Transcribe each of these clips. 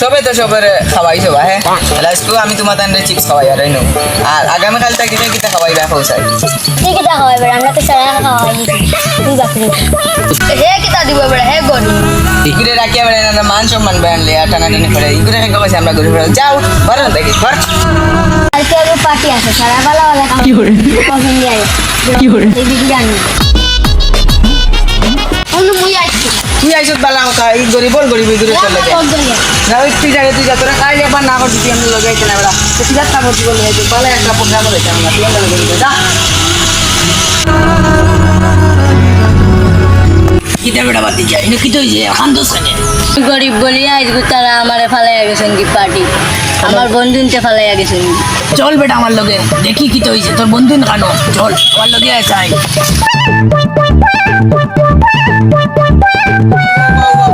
সবে তো সবের খাওয়াই সবা হ্যাঁ লাস্টু আমি তোমার তান্ডে চিপস খাওয়াই আর এই নো আর আগামীকাল থেকে কিতা কিতা খাওয়াই রাখো চাই? ঠিক আছে খাওয়াই বেড়া? আমরা তো সারা খাওয়াই। তুই বাকি হে কিতা দিব বেড়া? হে গরি। ইগুরে রাখিয়া বেড়ে না মান সম্মান বেড়ানলে আর টানাটানি করে। ইগুরে খাই কইছে আমরা গরিব যাও বারো দেখি ঘর। কালকে আগে পার্টি আছে সারা বেলা বেলা কি করে পছন্দ আরে কি করে এই বিরিয়ানি। অন্য তুই বালা গরিব বল গরিব চলে যায় না ওই তুই জায়গায় তুই যা তোরা খাইলে একবার না করছিস আমি লগাইতে না বেড়া তো তুই যাত্রা করছি বলে যাইতে বালা একটা প্রোগ্রাম হয়েছে আমরা তুই আমরা লগাইতে যা। কিতা বেটা বাতি যায় এটা কিতো হইছে এখন দোষ কেনে গরিব বলি আজকে তারা আমারে ফালাইয়া গেছেন কি পার্টি আমার বন্ধুনতে ফালাইয়া গেছেন চল বেটা আমার লগে দেখি কিতো হইছে তোর বন্ধু কানো চল আমার লগে আছে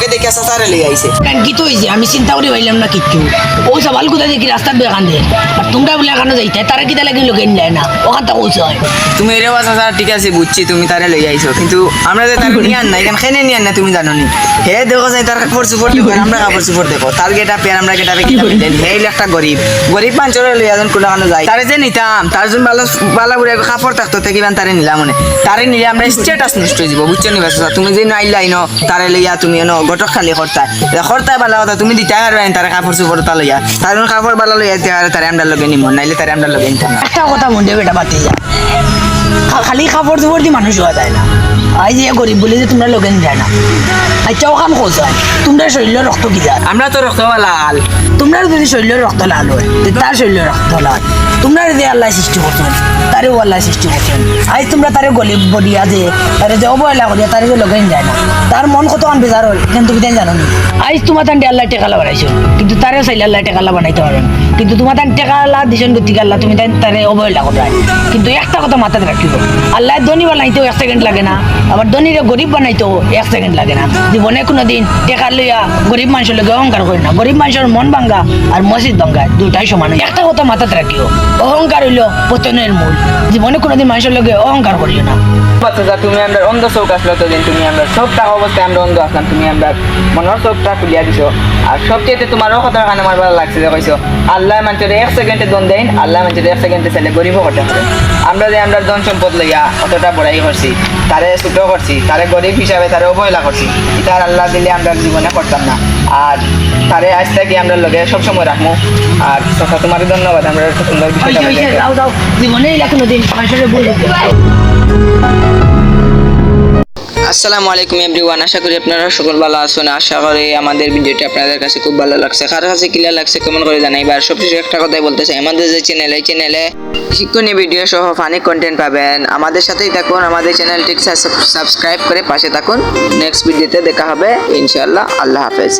গরিবকে দেখে আসা সারে লিয়ে আইছে। কেন কিতো হইছে? আমি চিন্তা করে পাইলাম না কিচ্ছু। ও সবাল কোথা দেখি রাস্তার বেয়ে কান্দে? আর তোমরা বলে এখানে যাইতে তারা কিতা লাগি লগে নেয় না? ওখান থেকে হয়। তুমি এরে বাসা স্যার ঠিক আছে বুঝছি তুমি তারে লই আইছো। কিন্তু আমরা যে তার নিয়ান না এখানে খেনে নিয়ান না তুমি জানো নি? হে দেখো যাই তার কাপড় চুপড় দেখো আমরা কাপড় চুপড় দেখো। তার গেটা পেয়ার আমরা গেটা কি দেন হে একটা গরিব। গরিব পাঞ্চরে লই আজন কোন কানো যাই তারে যে নিতাম তার জন্য ভালো ভালো বুড়ে কাপড় থাকতো তে তারে নিলাম মনে। তারে নিলে আমরা স্ট্যাটাস নষ্ট হয়ে যাব বুঝছ নি বাসা তুমি যে নাইলাই ন তারে লইয়া তুমি ন গটক খালি করতাই করতাই ভালো কথা তুমি দিতাই আর তারে কাপড় চুপড় তা লইয়া তার কাপড় ভালো লইয়া তারে আমরা লগে নিম নাইলে তারে আমরা লগে নিতাম না একটা কথা মনে বেটা বাতি যা। খালি কাপড় চোপড় দিয়ে মানুষ হওয়া যায় না। আই যে গরিব বলে যে তোমরা লগে যায় না। আচ্ছা ওখান খোঁজ হয় তোমরা শরীর রক্ত কি যায়? আমরা তো রক্ত লাল। তোমরা যদি শরীর রক্ত লাল হয় তার শরীর রক্ত লাল। তোমরা যদি আল্লাহ সৃষ্টি করছেন তারেও আল্লাহ সৃষ্টি করছেন আজ তোমরা তারে গলিব বলিয়া যে তারে যে অবহেলা করিয়া তারে যে লগাইন যায় না। তার মন কত আন বেজার হয় কিন্তু তুমি জানো নি? আজ তোমার তান আল্লাহ টেকালা বানাইছো কিন্তু তারেও চাইলে আল্লাহ টেকালা বানাইতে পারেন কিন্তু তোমার তান টেকালা দিছেন গতিকে আল্লাহ, তুমি তাই তারে অবহেলা করায় কিন্তু একটা কথা মাথায় রাখিব, আল্লাহ ধনী বানাইতেও এক সেকেন্ড লাগে না, আবার ধনীরে গরিব বানাইতেও এক সেকেন্ড লাগে না। জীবনে কোনো দিন টেকা লইয়া গরিব মানুষের লগে অহংকার করে না। গরিব মানুষের মন ভাঙ্গা আর মসজিদ ভাঙ্গা দুটাই সমান একটা কথা মাথায় রাখিও অহংকার হইল পতনের মূল। জীবনে কোনোদিন মানুষের লগে অহংকার করিও না। বাচ্চা তুমি অন্ধ তুমি তোমারও লাগছে যে আল্লাহ এক সেকেন্ডে এক সেকেন্ডে গরিব আমরা যে আমরা সম্পদ লইয়া অতটা করছি, তারে করছি, তারে গরিব হিসাবে তারে অবহেলা করছি আর আল্লাহ দিলে আমরা জীবনে করতাম না। আর তারে আজ থেকে আমরা লগে সবসময় রাখব আর কথা তোমার ধন্যবাদ আমরা একটা সুন্দর বিষয়টা বলে যাও যাও। জীবনে কোনোদিন মানুষের আসসালামু আলাইকুম এভরিওয়ান আশা করি আপনারা সকল ভালো আছেন। আশা করি আমাদের ভিডিওটি আপনাদের কাছে খুব ভালো লাগছে। কার কাছে ক্লিয়ার লাগছে কেমন করে জানাইবা আর সবশেষে একটা কথাই বলতে চাই আমাদের যে চ্যানেল এই চ্যানেলে শিক্ষণীয় ভিডিও সহ ফানি কন্টেন্ট পাবেন। আমাদের সাথেই থাকুন আমাদের চ্যানেলটি সাবস্ক্রাইব করে পাশে থাকুন। নেক্সট ভিডিওতে দেখা হবে ইনশাআল্লাহ। আল্লাহ হাফেজ।